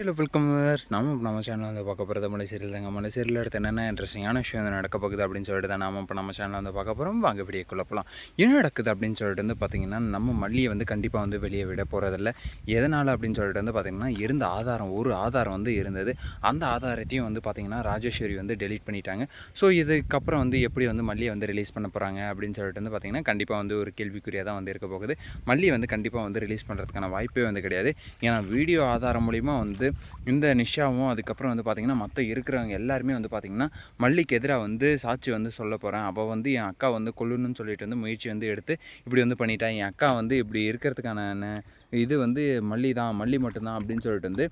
Hello welcome verse நம்ம இப்போ நம்ம சேனல் வந்து பார்க்க போகிறது மலைசீரியல் தாங்க. மலை எடுத்து என்னென்ன இன்ட்ரெஸ்டிங்கான விஷயம் வந்து நடக்க போகுது அப்படின்னு சொல்லிட்டு தான் நாம இப்போ நம்ம சேனல் வந்து பார்க்க போகிறோம் வாங்க வீடியோ குழப்பலாம் என்ன நடக்குது அப்படின்னு சொல்லிட்டு வந்து பார்த்திங்கன்னா நம்ம மல்லியை வந்து கண்டிப்பாக வந்து வெளியே விட போகிறதில்ல எதனால் அப்படின்னு சொல்லிட்டு வந்து பார்த்திங்கன்னா இருந்த ஆதாரம் ஒரு ஆதாரம் வந்து இருந்தது. அந்த ஆதாரத்தையும் வந்து பார்த்திங்கன்னா ராஜேஸ்வரி வந்து டெலீட் பண்ணிட்டாங்க. ஸோ இதுக்கப்புறம் வந்து எப்படி வந்து மல்லியை வந்து ரிலீஸ் பண்ண போகிறாங்க அப்படின்னு சொல்லிட்டு வந்து பார்த்திங்கன்னா கண்டிப்பாக வந்து ஒரு கேள்விக்குறியாக தான் வந்து இருக்க போகுது. மல்லியை வந்து கண்டிப்பாக வந்து ரிலீஸ் பண்ணுறதுக்கான வாய்ப்பே வந்து கிடையாது. ஏன்னா வீடியோ ஆதாரம் மூலிமா வந்து இந்த நிஷாவும் அதுக்கப்புறம் வந்து பார்த்திங்கன்னா மற்ற இருக்கிறவங்க எல்லாருமே வந்து பார்த்திங்கன்னா மல்லிக்கு எதிராக வந்து சாட்சி வந்து சொல்ல போகிறேன் அப்போ வந்து என் அக்கா வந்து கொல்லணும்னு சொல்லிட்டு வந்து முயற்சி வந்து எடுத்து இப்படி வந்து பண்ணிட்டேன் என் அக்கா வந்து இப்படி இருக்கிறதுக்கான இது வந்து மல்லி தான் மல்லி மட்டும்தான் அப்படின்னு சொல்லிட்டு வந்து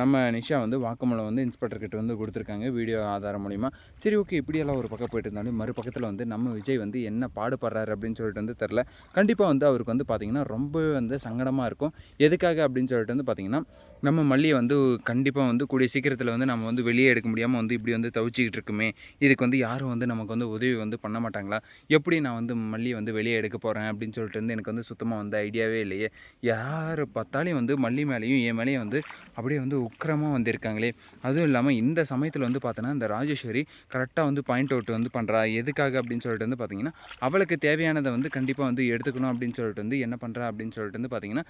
நம்ம நிஷா வந்து வாக்குமூலம் வந்து இன்ஸ்பெக்டர்கிட்ட வந்து கொடுத்துருக்காங்க வீடியோ ஆதாரம் மூலிமா சரி ஓகே இப்படியெல்லாம் ஒரு பக்கம் போயிட்டு இருந்தாலும் மறுபக்கத்தில் வந்து நம்ம விஜய் வந்து என்ன பாடுபடுறாரு அப்படின்னு சொல்லிட்டு வந்து தெரில கண்டிப்பாக வந்து அவருக்கு வந்து பார்த்திங்கன்னா ரொம்பவே வந்து சங்கடமாக இருக்கும். எதுக்காக அப்படின்னு சொல்லிட்டு வந்து பார்த்திங்கன்னா நம்ம மல்லியை வந்து கண்டிப்பாக வந்து கூடிய சீக்கிரத்தில் வந்து நம்ம வந்து வெளியே எடுக்க முடியாமல் வந்து இப்படி வந்து தவிச்சிக்கிட்டு இருக்குமே. இதுக்கு வந்து யாரும் வந்து நமக்கு வந்து உதவி வந்து பண்ண மாட்டாங்களா? எப்படி நான் வந்து மல்லியை வந்து வெளியே எடுக்க போகிறேன் அப்படின்னு சொல்லிட்டு வந்து எனக்கு வந்து சுத்தமாக வந்து ஐடியாவே இல்லையே. யார் பார்த்தாலும் வந்து மல்லி மேலேயும் என் மேலேயும் வந்து அப்படியே வந்து உக்கிரமாக வந்திருக்காங்களே. அதுவும் இல்லாமல் இந்த சமயத்தில் வந்து பார்த்தோன்னா இந்த ராஜேஸ்வரி கரெக்டாக வந்து பாயிண்ட் அவுட் வந்து பண்ணுறா எதுக்காக அப்படின்னு சொல்லிட்டு வந்து பார்த்தீங்கன்னா அவளுக்கு தேவையானதை வந்து கண்டிப்பாக வந்து எடுத்துக்கணும் அப்படின்னு சொல்லிட்டு வந்து என்ன பண்ணுறா அப்படின்னு சொல்லிட்டு வந்து பார்த்தீங்கன்னா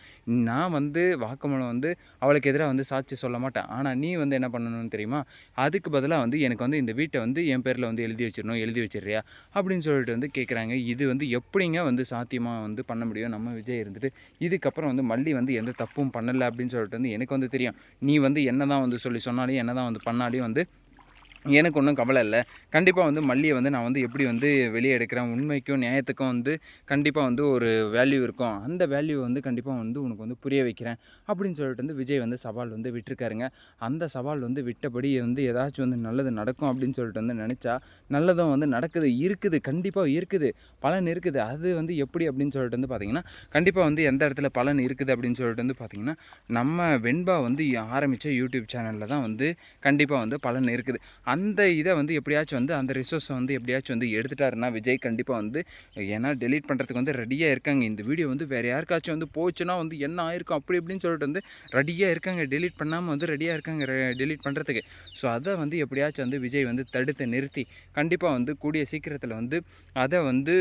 நான் வந்து வாக்குமூலம் வந்து அவளுக்கு எதிராக வந்து சாட்சி சொல்ல மாட்டேன். ஆனால் நீ வந்து என்ன பண்ணணும்னு தெரியுமா? அதுக்கு பதிலாக வந்து எனக்கு வந்து இந்த வீட்டை வந்து என் பேரில் வந்து எழுதி வச்சிடணும் எழுதி வச்சிடுறியா? அப்படின்னு சொல்லிட்டு வந்து கேட்குறாங்க இது வந்து எப்படிங்க வந்து சாத்தியமாக வந்து பண்ண முடியும்? நம்ம விஜய் இருந்துட்டு. இதுக்கப்புறம் வந்து மல்லி வந்து எந்த தப்பும் பண்ணலை அப்படின்னு சொல்லிட்டு வந்து எனக்கு வந்து தெரியும். நீ வந்து என்ன தான் வந்து சொல்லி சொன்னாலையும் என்ன தான் வந்து பண்ணாலையும் வந்து எனக்கு ஒன்றும் கவலை இல்லை. கண்டிப்பாக வந்து மல்லியை வந்து நான் வந்து எப்படி வந்து வெளியே எடுக்கிறேன் உண்மைக்கும் நியாயத்துக்கும் வந்து கண்டிப்பாக வந்து ஒரு வேல்யூ இருக்கும். அந்த வேல்யூ வந்து கண்டிப்பாக வந்து உனக்கு வந்து புரிய வைக்கிறேன் அப்படின்னு சொல்லிட்டு வந்து விஜய் வந்து சவால் வந்து விட்டுருக்காருங்க. அந்த சவால் வந்து விட்டபடி வந்து ஏதாச்சும் வந்து நல்லது நடக்கும் அப்படின்னு சொல்லிட்டு வந்து நினச்சா நல்லதும் வந்து நடக்குது இருக்குது கண்டிப்பாக இருக்குது பலன் இருக்குது. அது வந்து எப்படி அப்படின்னு சொல்லிட்டு வந்து பார்த்திங்கன்னா கண்டிப்பாக வந்து எந்த இடத்துல பலன் இருக்குது அப்படின்னு சொல்லிட்டு வந்து பார்த்திங்கன்னா நம்ம வெண்பா வந்து ஆரம்பித்த யூடியூப் சேனலில் தான் வந்து கண்டிப்பாக வந்து பலன் இருக்குது. அந்த இதை வந்து எப்படியாச்சும் வந்து அந்த ரிசோர்ஸை வந்து எப்படியாச்சும் வந்து எடுத்துட்டாருன்னா விஜய் கண்டிப்பாக வந்து ஏன்னா டெலீட் பண்ணுறதுக்கு வந்து ரெடியாக இருக்காங்க. இந்த வீடியோ வந்து வேறு யாருக்காச்சும் வந்து போச்சுன்னா வந்து என்ன ஆயிருக்கும் அப்படி இப்படின்னு சொல்லிட்டு வந்து ரெடியாக இருக்காங்க. டெலீட் பண்ணாமல் வந்து ரெடியாக இருக்காங்க டெலீட் பண்ணுறதுக்கு ஸோ அதை வந்து எப்படியாச்சும் வந்து விஜய் வந்து தடுத்து நிறுத்தி கண்டிப்பாக வந்து கூடிய சீக்கிரத்தில் வந்து அதை வந்து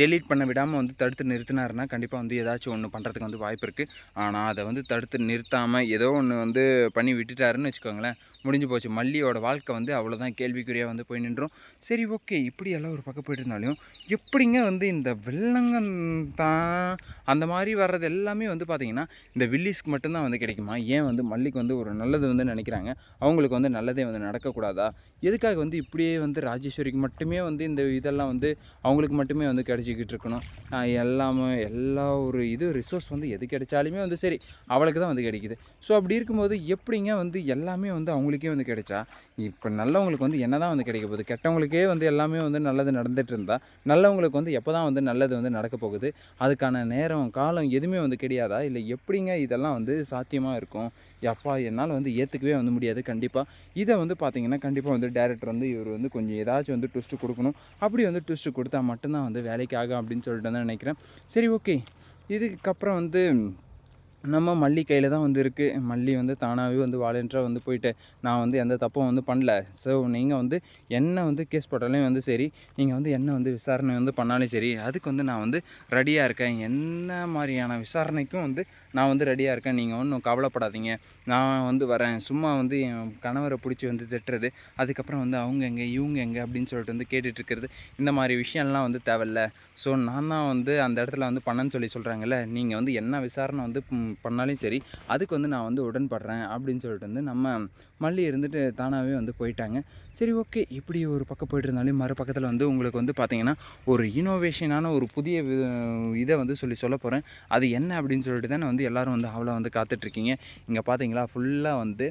டெலீட் பண்ண விடாமல் வந்து தடுத்து நிறுத்தினாருன்னா கண்டிப்பாக வந்து ஏதாச்சும் ஒன்று பண்ணுறதுக்கு வந்து வாய்ப்பு இருக்குது ஆனால் அதை வந்து தடுத்து நிறுத்தாமல் ஏதோ ஒன்று வந்து பண்ணி விட்டுட்டாருன்னு வச்சுக்கோங்களேன் முடிஞ்சு போச்சு. மல்லியோட வாழ்க்கை வந்து அவ்வளோதான் கேள்விக்குறியாக வந்து போய் நின்றோம். சரி ஓகே. இப்படியெல்லாம் ஒரு பக்கம் போயிட்டு இருந்தாலும் எப்படிங்க வந்து இந்த வெள்ளங்கம் தான் அந்த மாதிரி வர்றது எல்லாமே வந்து பார்த்திங்கன்னா இந்த வில்லிஸ்க்கு மட்டும்தான் வந்து கிடைக்குமா? ஏன் வந்து மல்லிக்கு வந்து ஒரு நல்லது வந்து நினைக்கிறாங்க? அவங்களுக்கு வந்து நல்லதே வந்து நடக்கக்கூடாதா? எதுக்காக வந்து இப்படியே வந்து ராஜேஸ்வரிக்கு மட்டுமே வந்து இந்த இதெல்லாம் வந்து அவங்களுக்கு மட்டுமே வந்து கிடச்சிக்கிட்டு இருக்கணும். எல்லாமே எல்லா ஒரு இது ரிசோர்ஸ் வந்து எது கிடைச்சாலுமே வந்து சரி அவளுக்கு தான் வந்து கிடைக்குது. ஸோ அப்படி இருக்கும்போது எப்படிங்க வந்து எல்லாமே வந்து அவங்களுக்கே வந்து கிடைச்சா? இப்போ நல்லவங்களுக்கு வந்து என்ன தான் வந்து கிடைக்க போகுது? கெட்டவங்களுக்கே வந்து எல்லாமே வந்து நல்லது நடந்துட்டு இருந்தால் நல்லவங்களுக்கு வந்து எப்போ தான் வந்து நல்லது வந்து நடக்க போகுது? அதுக்கான நேரம் காலம் எதுவுமே வந்து கிடையாதா? இல்லை எப்படிங்க இதெல்லாம் வந்து சாத்தியமாக இருக்கும்? எப்பா என்னால் வந்து ஏற்றுக்கவே வந்து முடியாது. கண்டிப்பாக இதை வந்து பார்த்தீங்கன்னா கண்டிப்பாக வந்து டேரக்டர் வந்து இவர் வந்து கொஞ்சம் ஏதாச்சும் வந்து ட்விஸ்ட்டு கொடுக்கணும். அப்படி வந்து ட்விஸ்ட்டு கொடுத்தா மட்டும்தான் வந்து வேலைக்கு ஆகும் அப்படின்னு சொல்லிட்டு தான் நினைக்கிறேன். சரி ஓகே இதுக்கப்புறம் வந்து நம்ம மல்லி கையில் தான் வந்து இருக்குது மல்லி வந்து தானாகவே வந்து வாலண்டியராக வந்து போயிட்டு நான் வந்து எந்த தப்பும் வந்து பண்ணல. ஸோ நீங்கள் வந்து என்ன வந்து கேஸ் போட்டாலும் வந்து சரி நீங்கள் வந்து என்ன வந்து விசாரணை வந்து பண்ணாலும் சரி அதுக்கு வந்து நான் வந்து ரெடியாக இருக்கேன். என்ன மாதிரியான விசாரணைக்கும் வந்து நான் வந்து ரெடியாக இருக்கேன். நீங்கள் ஒன்றும் கவலைப்படாதீங்க. நான் வந்து வரேன். சும்மா வந்து என் கணவரை பிடிச்சி வந்து திட்டுறது அதுக்கப்புறம் வந்து அவங்க எங்கே இவங்க எங்கே அப்படின்னு சொல்லிட்டு வந்து கேட்டுட்ருக்கிறது இந்த மாதிரி விஷயம்லாம் வந்து தேவையில்ல. ஸோ நான் தான் வந்து அந்த இடத்துல வந்து பண்ணேன்னு சொல்லி சொல்கிறாங்கல்ல நீங்கள் வந்து என்ன விசாரணை வந்து பண்ணாலும் சரி அதுக்கு வந்து நான் வந்து உடன்படுறேன் அப்படின்னு சொல்லிட்டு வந்து நம்ம மல்லி இருந்துட்டு தானாகவே வந்து போயிட்டாங்க. சரி ஓகே. இப்படி ஒரு பக்கம் போயிட்டு இருந்தாலும் மறு பக்கத்தில் வந்து உங்களுக்கு வந்து பார்த்தீங்கன்னா ஒரு இனோவேஷனான ஒரு புதிய வி- இதை வந்து சொல்லி சொல்ல போகிறேன் அது என்ன அப்படின்னு சொல்லிட்டு தான் வந்து எல்லோரும் வந்து அவளை வந்து காத்துட்ருக்கீங்க. இங்கே பார்த்தீங்களா ஃபுல்லாக வந்து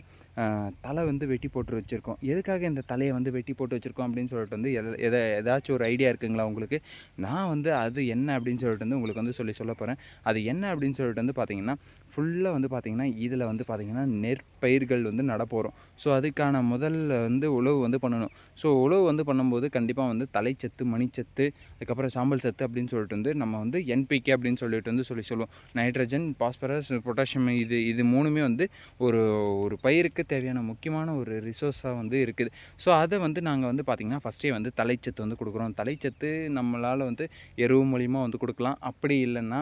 தலை வந்து வெட்டி போட்டு வச்சுருக்கோம். எதுக்காக இந்த தலையை வந்து வெட்டி போட்டு வச்சுருக்கோம் அப்படின்னு சொல்லிட்டு வந்து எதை எதை ஏதாச்சும் ஒரு ஐடியா இருக்குங்களா உங்களுக்கு? நான் வந்து அது என்ன அப்படின்னு சொல்லிட்டு வந்து உங்களுக்கு வந்து சொல்லி சொல்ல போகிறேன் அது என்ன அப்படின்னு சொல்லிட்டு வந்து பார்த்தீங்கன்னா ஃபுல்லாக வந்து பார்த்தீங்கன்னா இதில் வந்து பார்த்தீங்கன்னா நெற்பயிர்கள் வந்து நடப்போகிறோம் ஸோ அதுக்கான முதல்ல வந்து உழவு வந்து பண்ணணும். ஸோ உழவு வந்து பண்ணும்போது கண்டிப்பாக வந்து தலைச்சத்து மணிச்சத்து அதுக்கப்புறம் சாம்பல் சத்து அப்படின்னு சொல்லிட்டு வந்து நம்ம வந்து என்பிகே அப்படின்னு சொல்லிட்டு வந்து சொல்லி சொல்லுவோம். நைட்ரஜன் பாஸ்பரஸ் பொட்டாசியம் இது இது மூணுமே வந்து ஒரு ஒரு பயிருக்கு தேவையான முக்கியமான ஒரு ரிசோர்ஸாக வந்து இருக்குது. ஸோ அதை வந்து நாங்கள் வந்து பார்த்திங்கன்னா ஃபஸ்ட்டே வந்து தலைச்சத்து வந்து கொடுக்குறோம். தலைச்சத்து நம்மளால் வந்து எருவு மூலிமா வந்து கொடுக்கலாம். அப்படி இல்லைன்னா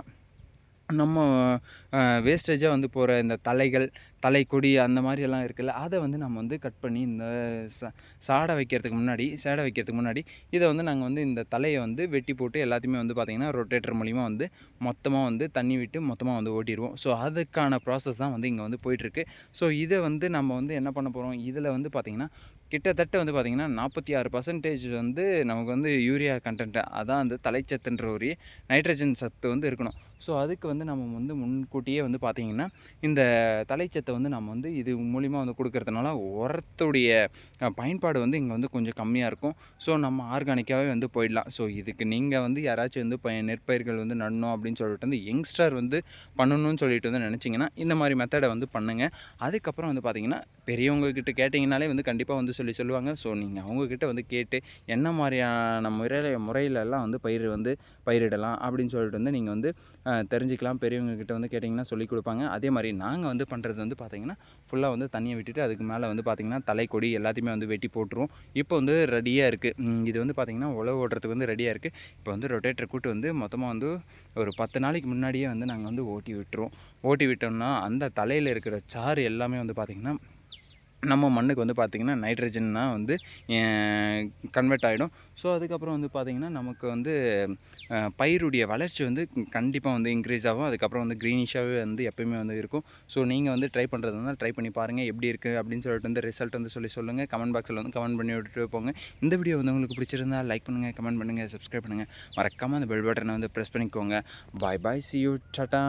நம்ம வேஸ்டேஜாக வந்து போகிற இந்த தலைகள் தலைக்கொடி அந்த மாதிரி எல்லாம் இருக்குல்ல அதை வந்து நம்ம வந்து கட் பண்ணி இந்த ச சாடை வைக்கிறதுக்கு முன்னாடி சேடை வைக்கிறதுக்கு முன்னாடி இதை வந்து நாங்கள் வந்து இந்த தலையை வந்து வெட்டி போட்டு எல்லாத்தையுமே வந்து பார்த்திங்கன்னா ரொட்டேட்டர் மூலிமா வந்து மொத்தமாக வந்து தண்ணி விட்டு மொத்தமாக வந்து ஓட்டிடுவோம். ஸோ அதுக்கான ப்ராசஸ் தான் வந்து இங்கே வந்து போயிட்டுருக்கு. ஸோ இதை வந்து நம்ம வந்து என்ன பண்ண போகிறோம் இதில் வந்து பார்த்திங்கன்னா கிட்டத்தட்ட வந்து பார்த்திங்கன்னா நாற்பத்தி ஆறு பர்சன்டேஜ் வந்து நமக்கு வந்து யூரியா கண்டென்ட்டு அதான் வந்து தலைச்சத்துன்ற ஒரு நைட்ரஜன் சத்து வந்து இருக்கணும். ஸோ அதுக்கு வந்து நம்ம வந்து முன்கூட்டியே வந்து பார்த்திங்கன்னா இந்த தலைச்சத்தை வந்து நம்ம வந்து இது மூலிமா வந்து கொடுக்கறதுனால உரத்துடைய பயன்பாடு வந்து இங்கே வந்து கொஞ்சம் கம்மியாக இருக்கும். ஸோ நம்ம ஆர்கானிக்காகவே வந்து போயிடலாம். ஸோ இதுக்கு நீங்கள் வந்து யாராச்சும் வந்து ப நெற்பயிர்கள் வந்து நடணும் அப்படின்னு சொல்லிட்டு வந்து யங்ஸ்டர் வந்து பண்ணணும்னு சொல்லிட்டு வந்து நினச்சிங்கன்னா இந்த மாதிரி மெத்தடை வந்து பண்ணுங்கள் அதுக்கப்புறம் வந்து பார்த்திங்கன்னா பெரியவங்கக்கிட்ட கேட்டிங்கனாலே வந்து கண்டிப்பாக வந்து சொல்லி சொல்லுவாங்க. ஸோ நீங்கள் அவங்கக்கிட்ட வந்து கேட்டு என்ன மாதிரியான முறையில் முறையிலெல்லாம் வந்து பயிர் வந்து பயிரிடலாம் அப்படின்னு சொல்லிட்டு வந்து நீங்கள் வந்து தெரிஞ்சுக்கலாம். பெரியவங்கக்கிட்ட வந்து கேட்டிங்கன்னா சொல்லி கொடுப்பாங்க. அதே மாதிரி நாங்கள் வந்து பண்ணுறது வந்து பார்த்திங்கன்னா ஃபுல்லாக வந்து தண்ணியை விட்டுட்டு அதுக்கு மேலே வந்து பார்த்திங்கன்னா தலைக்கொடி எல்லாத்தையுமே வந்து வெட்டி போட்டுருவோம். இப்போ வந்து ரெடியாக இருக்குது இது வந்து பார்த்திங்கன்னா உழவு ஓட்டுறதுக்கு வந்து ரெடியாக இருக்குது இப்போ வந்து ரொட்டேட்டர் கூட்டு வந்து மொத்தமாக வந்து ஒரு பத்து நாளைக்கு முன்னாடியே வந்து நாங்கள் வந்து ஓட்டி விட்டுருவோம். ஓட்டி விட்டோம்னா அந்த தலையில் இருக்கிற சாறு எல்லாமே வந்து பார்த்திங்கன்னா நம்ம மண்ணுக்கு வந்து பார்த்திங்கன்னா நைட்ரஜன்னா வந்து கன்வெர்ட் ஆகிடும் ஸோ அதுக்கப்புறம் வந்து பார்த்திங்கன்னா நமக்கு வந்து பயிருடைய வளர்ச்சி வந்து கண்டிப்பாக வந்து இன்க்ரீஸ் ஆகும். அதுக்கப்புறம் வந்து க்ரீனிஷாகவே வந்து எப்பயுமே வந்து இருக்கும். ஸோ நீங்கள் வந்து ட்ரை பண்ணுறது வந்து ட்ரை பண்ணி பாருங்கள் எப்படி இருக்குது அப்படின்னு சொல்லிட்டு வந்து ரிசல்ட் வந்து சொல்லி சொல்லுங்கள் கமெண்ட் பாக்ஸில் வந்து கமெண்ட் பண்ணி விட்டுட்டு போங்க. இந்த வீடியோ வந்து உங்களுக்கு பிடிச்சிருந்தா லைக் பண்ணுங்கள் கமெண்ட் பண்ணுங்கள் சப்ஸ்கிரைப் பண்ணுங்கள் மறக்காமல் அந்த பெல் பட்டனை வந்து ப்ரெஸ் பண்ணிக்கோங்க. Bye bye see you tata